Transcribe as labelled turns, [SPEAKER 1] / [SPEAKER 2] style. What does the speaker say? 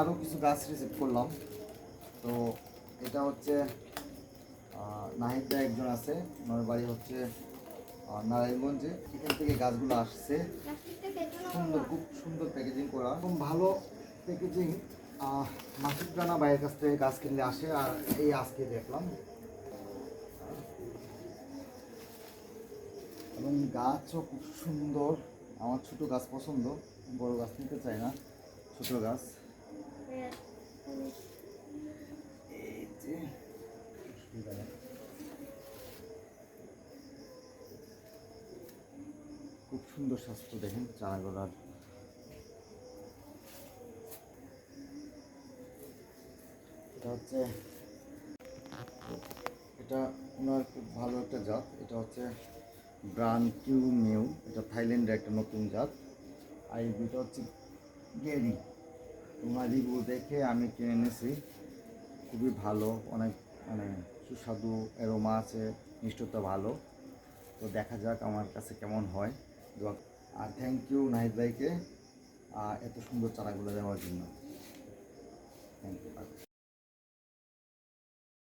[SPEAKER 1] আরও কিছু গাছ রিসিভ করলাম। তো এটা হচ্ছে নাহিদ একজন আছে। ওনার বাড়ি হচ্ছে নারায়ণগঞ্জে। এখান থেকে গাছগুলো আসছে। সুন্দর, খুব সুন্দর প্যাকেজিং করা। খুব ভালো প্যাকেজিং মাসিক রানা ভাইয়ের কাছ থেকে গাছ কিনলে আসে, আর এই আজকে দেখলাম। এবং গাছও খুব সুন্দর। আমার ছোট গাছ পছন্দ, বড় গাছ নিতে চাই না, ছোট গাছ। খুব সুন্দর স্বাস্থ্য দেখেন চারাগোড়ার এটা হচ্ছে, এটা ওনার খুব ভালো একটা জাত। এটা হচ্ছে ব্রান কিউ মিউ। এটা থাইল্যান্ডের একটা নতুন জাত। আর এই দুটো হচ্ছে গেরি। ওনার রিভিউ দেখে আমি কিনে এনেছি। খুবই ভালো, অনেক মানে সুস্বাদু এরোমা আছে, মিষ্টতা ভালো। তো দেখা যাক আমার কাছে কেমন হয়। আর থ্যাংক ইউ নাহিদ ভাইকে এত সুন্দর চারাগুলো দেওয়ার জন্য। Thank you